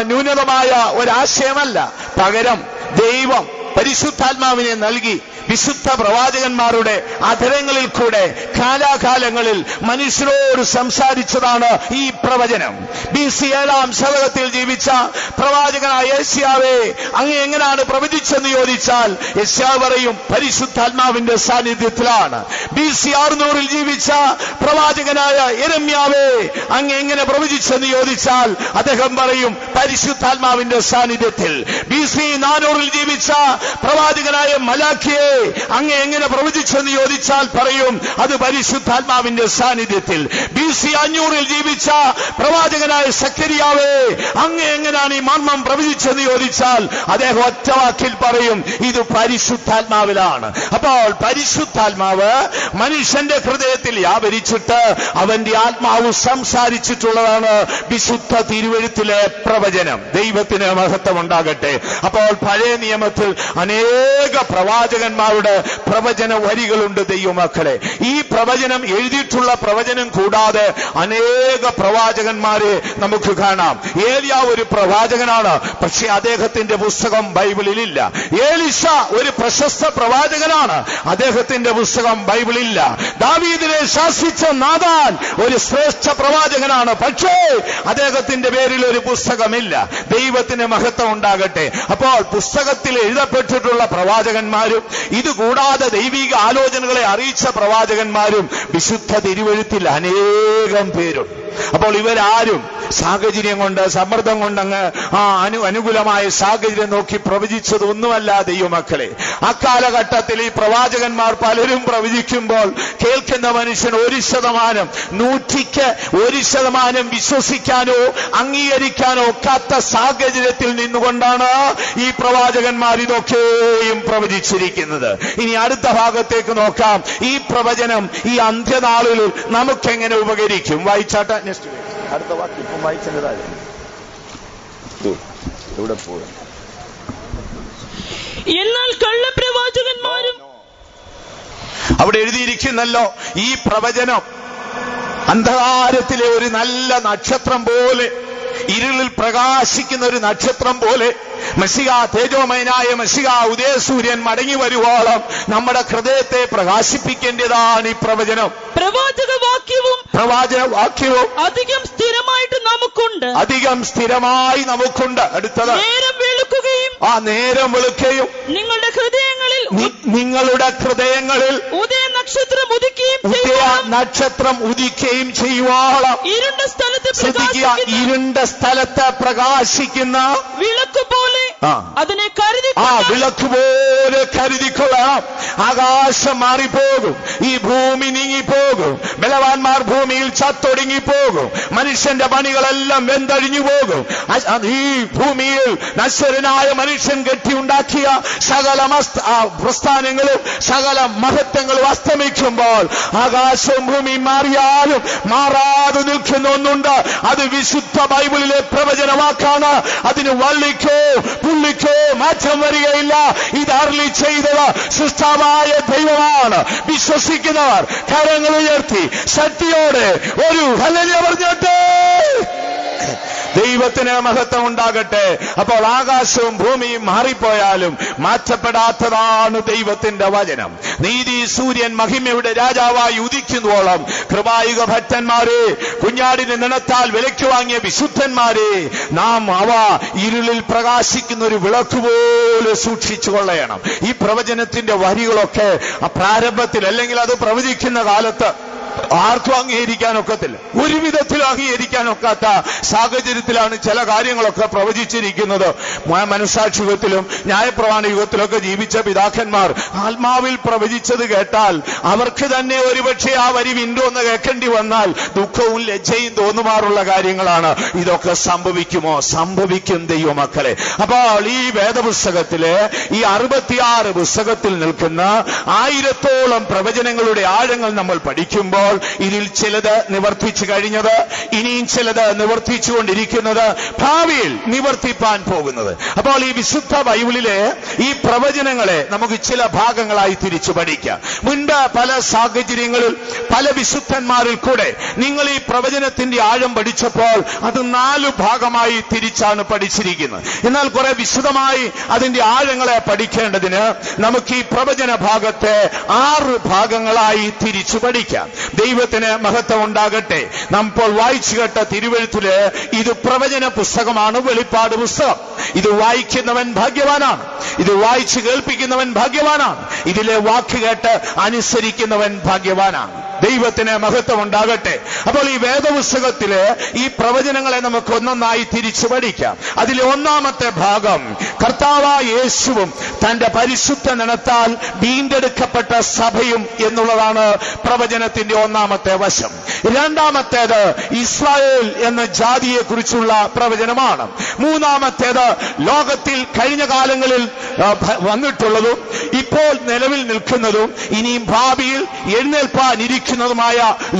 ന്യൂനതമായ ഒരാശയമല്ല. പകരം ദൈവം പരിശുദ്ധാത്മാവിനെ നൽകി വിശുദ്ധ പ്രവാചകന്മാരുടെ അധരങ്ങളിൽ കൂടെ കാലാകാലങ്ങളിൽ മനുഷ്യരോട് സംസാരിച്ചതാണ് ഈ പ്രവചനം. ബി സി ഏഴാം ശതകത്തിൽ ജീവിച്ച പ്രവാചകനായ ഏഷ്യാവേ അങ്ങ് എങ്ങനെയാണ് പ്രവചിച്ചെന്ന് ചോദിച്ചാൽ പറയും പരിശുദ്ധാത്മാവിന്റെ സാന്നിധ്യത്തിലാണ്. ബി സി അറുന്നൂറിൽ ജീവിച്ച പ്രവാചകനായ എരമ്യാവേ അങ്ങ് എങ്ങനെ പ്രവചിച്ചെന്ന് ചോദിച്ചാൽ അദ്ദേഹം പറയും പരിശുദ്ധാത്മാവിന്റെ സാന്നിധ്യത്തിൽ. ബി സി നാനൂറിൽ ജീവിച്ച പ്രവാചകനായ മലാഖിയെ അങ്ങ് എങ്ങനെ പ്രവചിച്ചെന്ന് ചോദിച്ചാൽ പറയും അത് പരിശുദ്ധാത്മാവിന്റെ സാന്നിധ്യത്തിൽ. ബി സി അഞ്ഞൂറിൽ ജീവിച്ച പ്രവാചകനായ സക്കരിയാവേ അങ്ങ് എങ്ങനെയാണ് ഈ മർമ്മം പ്രവചിച്ചെന്ന് ചോദിച്ചാൽ അദ്ദേഹം ഒറ്റവാക്കിൽ പറയും ഇത് പരിശുദ്ധാത്മാവിലാണ്. അപ്പോൾ പരിശുദ്ധാത്മാവ് മനുഷ്യന്റെ ഹൃദയത്തിൽ വ്യാപരിച്ചിട്ട് അവന്റെ ആത്മാവ് സംസാരിച്ചിട്ടുള്ളതാണ് വിശുദ്ധ തിരുവഴുത്തിലെ പ്രവചനം. ദൈവത്തിന് മഹത്വം ഉണ്ടാകട്ടെ അപ്പോൾ പഴയ നിയമത്തിൽ അനേക പ്രവാചകന്മാരുടെ പ്രവചന വരികളുണ്ട് ദൈവമക്കളെ. ഈ പ്രവചനം എഴുതിയിട്ടുള്ള പ്രവചനം കൂടാതെ അനേക പ്രവാചകന്മാരെ നമുക്ക് കാണാം. ഏലിയ ഒരു പ്രവാചകനാണ് പക്ഷെ അദ്ദേഹത്തിന്റെ പുസ്തകം ബൈബിളിൽ ഇല്ല ഏലിഷ ഒരു പ്രശസ്ത പ്രവാചകനാണ് അദ്ദേഹത്തിന്റെ പുസ്തകം ബൈബിളില്ല. ദാവീദിനെ ശാസിച്ച നാദാൻ ഒരു ശ്രേഷ്ഠ പ്രവാചകനാണ് പക്ഷേ അദ്ദേഹത്തിന്റെ പേരിൽ ഒരു പുസ്തകമില്ല. ദൈവത്തിന് മഹത്വം ഉണ്ടാകട്ടെ. അപ്പോൾ പുസ്തകത്തിൽ എഴുതപ്പെട്ടിട്ടുള്ള പ്രവാചകന്മാരും ഇതുകൂടാതെ ദൈവിക ആലോചനകളെ അറിയിച്ച പ്രവാചകന്മാരും വിശുദ്ധ തിരുവഴുത്തിൽ അനേകം പേരുണ്ട്. അപ്പോൾ ഇവരാരും സാഹചര്യം കൊണ്ട് സമ്മർദ്ദം കൊണ്ടങ്ങ് ആ അനു അനുകൂലമായ സാഹചര്യം നോക്കി പ്രവചിച്ചതൊന്നുമല്ല ദൈവമക്കളെ അക്കാലഘട്ടത്തിൽ ഈ പ്രവാചകന്മാർ പലരും പ്രവചിക്കുമ്പോൾ കേൾക്കുന്ന മനുഷ്യൻ ഒരു ശതമാനം നൂറ്റിക്ക് ഒരു ശതമാനം വിശ്വസിക്കാനോ അംഗീകരിക്കാനോ ഒക്കാത്ത സാഹചര്യത്തിൽ നിന്നുകൊണ്ടാണ് ഈ പ്രവാചകന്മാർ ഇതൊക്കെയും പ്രവചിച്ചിരിക്കുന്നത്. ഇനി അടുത്ത ഭാഗത്തേക്ക് നോക്കാം. ഈ പ്രവചനം ഈ അന്ത്യനാളിൽ നമുക്കെങ്ങനെ ഉപകരിക്കും? വായിച്ചാട്ട. നെക്സ്റ്റ് അടുത്ത വാക്ക് ഇപ്പം വായിച്ചതായി ഇവിടെ പോകും എന്നാൽ കള്ളപ്രവാചകന്മാരും അവിടെ എഴുതിയിരിക്കുന്നല്ലോ ഈ പ്രവചനം. അന്ധകാരത്തിലെ ഒരു നല്ല നക്ഷത്രം പോലെ ഇരുളിൽ പ്രകാശിക്കുന്ന ഒരു നക്ഷത്രം പോലെ മഷിക തേജോമയനായ മഷിക ഉദയസൂര്യൻ മടങ്ങി വരുവോളം നമ്മുടെ ഹൃദയത്തെ പ്രകാശിപ്പിക്കേണ്ടതാണ് ഈ പ്രവചനം. പ്രവാചക വാക്യവും പ്രവാചക വാക്യവും അധികം സ്ഥിരമായിട്ട് നമുക്കുണ്ട്. അധികം സ്ഥിരമായി നമുക്കുണ്ട്. അടുത്തത്. നേരം ആ നേരം വെളുക്കുകയും നിങ്ങളുടെ ഹൃദയങ്ങളിൽ നിങ്ങളുടെ ഹൃദയങ്ങളിൽ ഉദയ നക്ഷത്രം ഉദിക്കുകയും ഉദയ നക്ഷത്രം ഉദിക്കുകയും ചെയ്യുവോളം. ഇരുണ്ട സ്ഥലത്ത് ശ്രദ്ധിക്കുക ഇരുണ്ട സ്ഥലത്ത് പ്രകാശിക്കുന്ന വിളക്ക് പോലെ ആ. അതിനെ കരുതി ആ വിളക്ക് പോലെ കരുതിക്കൊള്ളണം ആകാശം മാറിപ്പോകും ഈ ഭൂമി നീങ്ങിപ്പോകും ബലവാന്മാർ ഭൂമിയിൽ ചത്തൊടുങ്ങിപ്പോകും മനുഷ്യന്റെ പണികളെല്ലാം വെന്തഴിഞ്ഞു പോകും ഈ ഭൂമിയിൽ നശ്വരനായ മനുഷ്യൻ കെട്ടിയുണ്ടാക്കിയ സകല ഉണ്ടാക്കിയ സകല പ്രസ്ഥാനങ്ങളും സകല മഹത്വങ്ങളും അസ്തമിക്കുമ്പോൾ ആകാശവും ഭൂമിയും മാറിയാലും മാറാതെ നിൽക്കുന്ന ഒന്നുണ്ട്. അത് വിശുദ്ധ ബൈബിളിലെ പ്രവചനവാക്കാണ്. അതിന് വള്ളിക്കോ പുള്ളിക്കോ മാറ്റം വരികയില്ല. ഇത് അരളി ചെയ്തത് സൃഷ്ടാവായ ദൈവമാണ്. വിശ്വസിക്കുന്നവർ കരങ്ങൾ ഉയർത്തി ശക്തിയോടെ ഒരു ഹല്ലേലൂയ പറഞ്ഞോട്ടെ. ദൈവത്തിന് മഹത്വം ഉണ്ടാകട്ടെ അപ്പോൾ ആകാശവും ഭൂമിയും മാറിപ്പോയാലും മാറ്റപ്പെടാത്തതാണ് ദൈവത്തിന്റെ വചനം. നീതി സൂര്യൻ മഹിമയുടെ രാജാവായി ഉദിക്കുന്നുവോളം കൃപായുക ഭക്തന്മാരെ കുഞ്ഞാടിന് നിണത്താൽ വിലയ്ക്ക് വാങ്ങിയ വിശുദ്ധന്മാരെ നാം അവ ഇരുളിൽ പ്രകാശിക്കുന്ന ഒരു വിളക്ക് പോലെ സൂക്ഷിച്ചു കൊള്ളയണം ഈ പ്രവചനത്തിന്റെ വരികളൊക്കെ പ്രാരംഭത്തിൽ അല്ലെങ്കിൽ അത് പ്രവചിക്കുന്ന കാലത്ത് ആർക്കും അംഗീകരിക്കാൻ ഒക്കത്തില്ല. ഒരു വിധത്തിലും അംഗീകരിക്കാൻ ഒക്കാത്ത സാഹചര്യത്തിലാണ് ചില കാര്യങ്ങളൊക്കെ പ്രവചിച്ചിരിക്കുന്നത്. മ- മനസാക്ഷി യുഗത്തിലും ന്യായപ്രമാണ യുഗത്തിലൊക്കെ ജീവിച്ച പിതാക്കന്മാർ ആത്മാവിൽ പ്രവചിച്ചത് കേട്ടാൽ അവർക്ക് തന്നെ ഒരുപക്ഷെ ആ വരി വിൻഡോ എന്ന് കേൾക്കേണ്ടി വന്നാൽ ദുഃഖവും ലജ്ജയും തോന്നുമാറുള്ള കാര്യങ്ങളാണ്. ഇതൊക്കെ സംഭവിക്കുമോ? സംഭവിക്കും ദൈവമക്കളെ. അപ്പോൾ ഈ വേദപുസ്തകത്തിലെ ഈ അറുപത്തിയാറ് പുസ്തകത്തിൽ നിൽക്കുന്ന ആയിരത്തോളം പ്രവചനങ്ങളുടെ ആഴങ്ങൾ നമ്മൾ പഠിക്കുമ്പോൾ ഇതിൽ ചിലത് നിവർത്തിച്ചു കഴിഞ്ഞത് ഇനിയും ചിലത് നിവർത്തിച്ചുകൊണ്ടിരിക്കുന്നത് ഭാവിയിൽ നിവർത്തിപ്പാൻ പോകുന്നത്. അപ്പോൾ ഈ വിശുദ്ധ ബൈബിളിലെ ഈ പ്രവചനങ്ങളെ നമുക്ക് ചില ഭാഗങ്ങളായി തിരിച്ചു പഠിക്കാം. മുൻപ് പല സാഹചര്യങ്ങളിൽ പല വിശുദ്ധന്മാരിൽ കൂടെ നിങ്ങൾ ഈ പ്രവചനത്തിന്റെ ആഴം പഠിച്ചപ്പോൾ അത് നാലു ഭാഗമായി തിരിച്ചാണ് പഠിച്ചിരിക്കുന്നത്. എന്നാൽ കുറെ വിശദമായി അതിന്റെ ആഴങ്ങളെ പഠിക്കേണ്ടതിന് നമുക്ക് ഈ പ്രവചന ഭാഗത്തെ ആറ് ഭാഗങ്ങളായി തിരിച്ചു പഠിക്കാം. ദൈവത്തിന് മഹത്വം ഉണ്ടാകട്ടെ. നാം ഇപ്പോൾ വായിച്ചു കേട്ട തിരുവഴുത്തിൽ ഇത് പ്രവചന പുസ്തകമാണ് വെളിപ്പാട് പുസ്തകം. ഇത് വായിക്കുന്നവൻ ഭാഗ്യവാനാണ്. ഇത് വായിച്ചു കേൾപ്പിക്കുന്നവൻ ഭാഗ്യവാനാണ്. ഇതിലെ വാക്ക് കേട്ട് അനുസരിക്കുന്നവൻ ഭാഗ്യവാനാണ്. ദൈവത്തിന് മഹത്വം ഉണ്ടാകട്ടെ. അപ്പോൾ ഈ വേദപുസ്തകത്തിൽ ഈ പ്രവചനങ്ങളെ നമുക്ക് ഒന്നൊന്നായി തിരിച്ചു പഠിക്കാം. അതിലെ ഒന്നാമത്തെ ഭാഗം കർത്താവായ യേശുവും തന്റെ പരിശുദ്ധ നിണത്താൽ വീണ്ടെടുക്കപ്പെട്ട സഭയും എന്നുള്ളതാണ് പ്രവചനത്തിന്റെ ഒന്നാമത്തെ വശം. രണ്ടാമത്തേത് ഇസ്രായേൽ എന്ന ജാതിയെ കുറിച്ചുള്ള പ്രവചനമാണ് മൂന്നാമത്തേത് ലോകത്തിൽ കഴിഞ്ഞ കാലങ്ങളിൽ വന്നിട്ടുള്ളതും ഇപ്പോൾ നിലവിൽ നിൽക്കുന്നതും ഇനിയും ഭാവിയിൽ എഴുന്നേൽപ്പാനിരിക്കുന്നതുമായ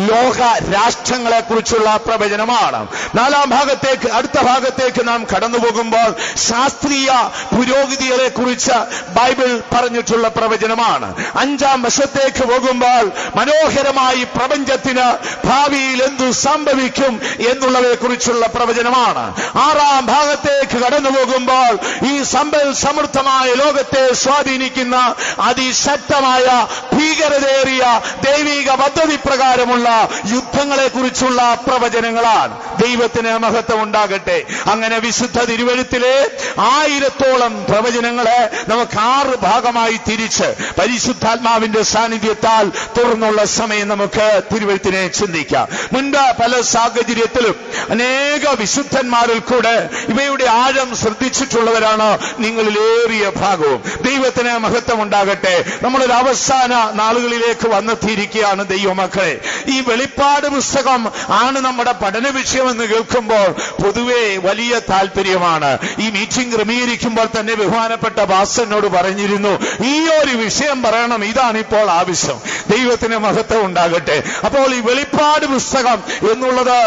ലോക രാഷ്ട്രങ്ങളെക്കുറിച്ചുള്ള പ്രവചനമാണ്. നാലാം ഭാഗത്തേക്ക് അടുത്ത ഭാഗത്തേക്ക് നാം കടന്നു പോകുമ്പോൾ ശാസ്ത്രീയ പുരോഗതികളെ കുറിച്ച് ബൈബിൾ പറഞ്ഞിട്ടുള്ള പ്രവചനമാണ്. അഞ്ചാം വശത്തേക്ക് പോകുമ്പോൾ മനോഹരമായി പ്രപഞ്ചത്തിന് ഭാവിയിൽ എന്തു സംഭവിക്കും എന്നുള്ളതിനെ കുറിച്ചുള്ള പ്രവചനമാണ്. ആറാം ഭാഗത്തേക്ക് കടന്നു പോകുമ്പോൾ ഈ സമ്പൽ സമൃദ്ധമായ ലോകത്തെ സ്വാധീനിക്കുന്ന അതിശക്തമായ ഭീകരതയേറിയ ദൈവിക പദ്ധതി പ്രകാരമുള്ള യുദ്ധങ്ങളെക്കുറിച്ചുള്ള പ്രവചനങ്ങളാണ്. ദൈവത്തിന് മഹത്വം ഉണ്ടാകട്ടെ. അങ്ങനെ വിശുദ്ധ തിരുവഴുത്തിലെ ആയിരത്തോളം പ്രവചനങ്ങളെ നമുക്ക് ആറ് ഭാഗമായി തിരിച്ച് പരിശുദ്ധാത്മാവിന്റെ സാന്നിധ്യത്താൽ തുറന്നുള്ള സമയം നമുക്ക് തിരുവഴുത്തിനെ ചിന്തിക്കാം. മുൻപ് പല സാഹചര്യത്തിലും അനേക വിശുദ്ധന്മാരിൽ കൂടെ ഇവയുടെ ആഴം ശ്രദ്ധിച്ചിട്ടുള്ളവരാണ് നിങ്ങളിലേറിയ ഭാഗവും. ദൈവത്തിന് മഹത്വം ഉണ്ടാകട്ടെ. നമ്മളൊരു അവസാന നാളുകളിലേക്ക് വന്നെത്തിയിരിക്കുകയാണ് ദൈവമക്കളെ ഈ വെളിപ്പാട് പുസ്തകം ആണ് നമ്മുടെ പഠന വിഷയമെന്ന് കേൾക്കുമ്പോൾ പൊതുവെ വലിയ താല്പര്യമാണ്. ഈ മീറ്റിംഗ് ക്രമീകരിക്കുമ്പോൾ തന്നെ ബഹുമാനപ്പെട്ട ഭാസനോട് പറഞ്ഞിരുന്നു ഈ ഒരു വിഷയം പറയണം ഇതാണ് ഇപ്പോൾ ആവശ്യം. ദൈവത്തിന് മഹത്വം ഉണ്ടാകട്ടെ. അപ്പോൾ ഈ വെളിപ്പാട് പുസ്തകം എന്നുള്ളത്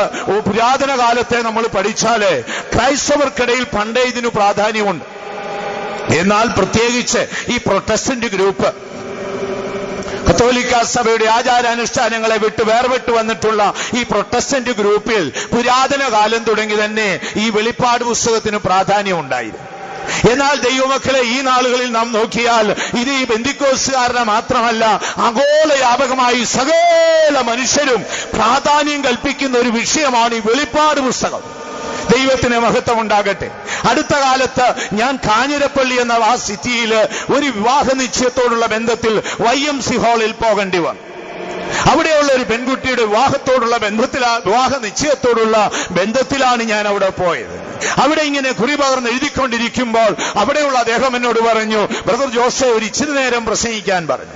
പുരാതന കാലത്തെ നമ്മൾ പഠിച്ചാൽ ക്രൈസ്തവർക്കിടയിൽ പണ്ടേ ഇതിനു പ്രാധാന്യമുണ്ട്. എന്നാൽ പ്രത്യേകിച്ച് ഈ പ്രൊട്ടസ്റ്റന്റ് ഗ്രൂപ്പ് കത്തോലിക്ക സഭയുടെ ആചാരാനുഷ്ഠാനങ്ങളെ വിട്ട് വേർപെട്ട് വന്നിട്ടുള്ള ഈ പ്രൊട്ടസ്റ്റന്റ് ഗ്രൂപ്പിൽ പുരാതന കാലം തുടങ്ങി തന്നെ ഈ വെളിപ്പാട് പുസ്തകത്തിന് പ്രാധാന്യം ഉണ്ടായിരുന്നു. എന്നാൽ ദൈവമക്കളെ ഈ നാളുകളിൽ നാം നോക്കിയാൽ ഇത് ഈ ബന്ധിക്കോസുകാരനെ മാത്രമല്ല വ്യാപകമായി സകല മനുഷ്യരും പ്രാധാന്യം കൽപ്പിക്കുന്ന ഒരു വിഷയമാണ് ഈ വെളിപ്പാട് പുസ്തകം. ദൈവത്തിന് മഹത്വം ഉണ്ടാകട്ടെ അടുത്ത കാലത്ത് ഞാൻ കാഞ്ഞിരപ്പള്ളി എന്ന ആ സിറ്റിയിൽ ഒരു വിവാഹ നിശ്ചയത്തോടുള്ള ബന്ധത്തിൽ വൈ എം സി ഹാളിൽ പോകേണ്ടി വന്നു. അവിടെയുള്ള ഒരു പെൺകുട്ടിയുടെ വിവാഹത്തോടുള്ള ബന്ധത്തിലാ വിവാഹ നിശ്ചയത്തോടുള്ള ബന്ധത്തിലാണ് ഞാൻ അവിടെ പോയത്. അവിടെ ഇങ്ങനെ കുറി പകർന്ന് എഴുതിക്കൊണ്ടിരിക്കുമ്പോൾ അവിടെയുള്ള അദ്ദേഹം എന്നോട് പറഞ്ഞു ബ്രദർ ജോസെ ഒരു ഇച്ചിരി നേരം പ്രസംഗിക്കാൻ പറഞ്ഞു.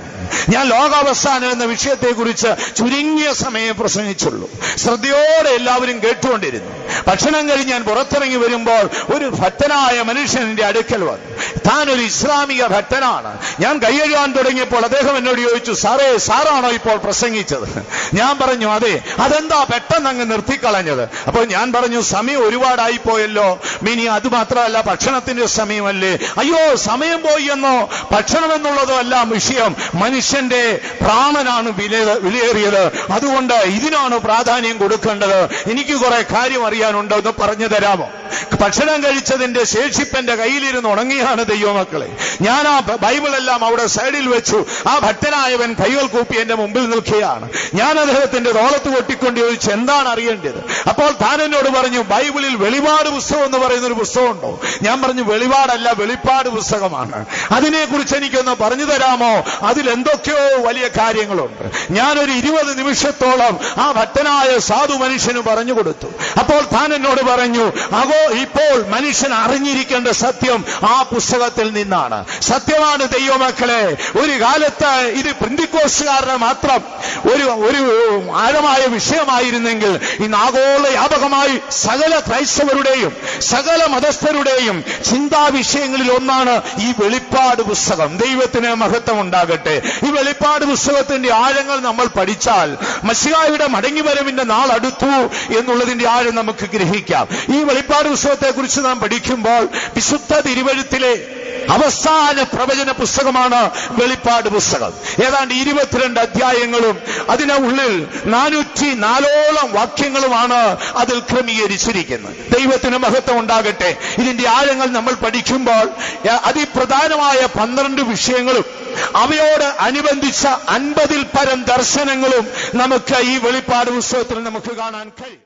ഞാൻ ലോകാവസാനം എന്ന വിഷയത്തെക്കുറിച്ച് ചുരുങ്ങിയ സമയം പ്രസംഗിച്ചുള്ളൂ. ശ്രദ്ധയോടെ എല്ലാവരും കേട്ടുകൊണ്ടിരുന്നു. ഭക്ഷണം കഴിഞ്ഞ് ഞാൻ പുറത്തിറങ്ങി വരുമ്പോൾ ഒരു ഭക്തനായ മനുഷ്യൻ അടുക്കൽ വന്നു. താൻ ഒരു ഇസ്ലാമിക ഭക്തനാണ്. ഞാൻ കൈയഴുവാൻ തുടങ്ങിയപ്പോൾ അദ്ദേഹം എന്നോട് ചോദിച്ചു സാറേ സാറാണോ ഇപ്പോൾ പ്രസംഗിച്ചത്? ഞാൻ പറഞ്ഞു അതെ അതെന്താ പെട്ടെന്ന് അങ്ങ് നിർത്തിക്കളഞ്ഞത്? അപ്പോൾ ഞാൻ പറഞ്ഞു സമയം ഒരുപാടായി പോയല്ലോ മിനി അത് മാത്രമല്ല ഭക്ഷണത്തിന്റെ സമയമല്ലേ? അയ്യോ സമയം പോയി എന്നോ? ഭക്ഷണം എന്നുള്ളതോ അല്ല വിഷയം. മനുഷ്യന്റെ പ്രാണനാണ് വില വിലയേറിയത്. അതുകൊണ്ട് ഇതിനാണ് പ്രാധാന്യം കൊടുക്കേണ്ടത്. എനിക്ക് കുറെ കാര്യം അറിയാനുണ്ടോ എന്ന് പറഞ്ഞു തരാമോ? ഭക്ഷണം കഴിച്ചതിന്റെ ശേഷിപ്പന്റെ കയ്യിലിരുന്ന് ഉണങ്ങിയാണ് ദൈവമക്കളെ. ഞാൻ ആ ബൈബിൾ എല്ലാം അവിടെ സൈഡിൽ വെച്ചു. ആ ഭക്തനായവൻ കൈകൾ കൂപ്പി എന്റെ മുമ്പിൽ നിൽക്കുകയാണ്. ഞാൻ അദ്ദേഹത്തിന്റെ തോളത്ത് കൊട്ടിക്കൊണ്ട് ചോദിച്ചു എന്താണ് അറിയേണ്ടത്? അപ്പോൾ താൻ എന്നോട് പറഞ്ഞു ബൈബിളിൽ വെളിപാട് പുസ്തകം എന്ന് പറയുന്ന ഒരു പുസ്തകമുണ്ടോ? ഞാൻ പറഞ്ഞു വെളിപാടല്ല വെളിപ്പാട് പുസ്തകമാണ്. അതിനെക്കുറിച്ച് എനിക്കൊന്ന് പറഞ്ഞു തരാമോ? അതിൽ എന്തൊക്കെയോ വലിയ കാര്യങ്ങളുണ്ട്. ഞാനൊരു ഇരുപത് നിമിഷത്തോളം ആ ഭക്തനായ സാധു മനുഷ്യന് പറഞ്ഞു കൊടുത്തു. അപ്പോൾ താൻ എന്നോട് പറഞ്ഞു അകോ ഇപ്പോൾ മനുഷ്യൻ അറിഞ്ഞിരിക്കേണ്ട സത്യം ആ പുസ്തകത്തിൽ നിന്നാണ്. സത്യമാണ് ദൈവമക്കളെ ഒരു കാലത്ത് ഇത് പ്രിന്തിക്കോസുകാരനെ മാത്രം ഒരു ഒരു ആഴമായ വിഷയമായിരുന്നെങ്കിൽ ഇന്ന് ആഗോള വ്യാപകമായി സകല ക്രൈസ്തവരുടെയും സകല മതസ്ഥരുടെയും ചിന്താ വിഷയങ്ങളിൽ ഒന്നാണ് ഈ വെളിപ്പാട് പുസ്തകം. ദൈവത്തിന് മഹത്വം ഉണ്ടാകട്ടെ. ഈ വെളിപ്പാട് പുസ്തകത്തിന്റെ ആഴങ്ങൾ നമ്മൾ പഠിച്ചാൽ മഷികായുടെ മടങ്ങിവരവിന്റെ നാൾ അടുത്തു എന്നുള്ളതിന്റെ ആഴം നമുക്ക് ഗ്രഹിക്കാം. ഈ വെളിപ്പാട് പുസ്തകത്തെ കുറിച്ച് നാം പഠിക്കുമ്പോൾ വിശുദ്ധ തിരുവഴുത്തിലെ അവസാന പ്രവചന പുസ്തകമാണ് വെളിപ്പാട് പുസ്തകം. ഏതാണ്ട് ഇരുപത്തിരണ്ട് അധ്യായങ്ങളും അതിന് ഉള്ളിൽ നാനൂറ്റി നാലോളം വാക്യങ്ങളുമാണ് അതിൽ ക്രമീകരിച്ചിരിക്കുന്നത്. ദൈവത്തിന് മഹത്വം ഉണ്ടാകട്ടെ. ഇതിന്റെ ആഴങ്ങൾ നമ്മൾ പഠിക്കുമ്പോൾ അതിപ്രധാനമായ പന്ത്രണ്ട് വിഷയങ്ങളും അവയോട് അനുബന്ധിച്ച അൻപതിൽ പരം ദർശനങ്ങളും നമുക്ക് ഈ വെളിപ്പാട് പുസ്തകത്തിൽ നമുക്ക് കാണാൻ കഴിയും.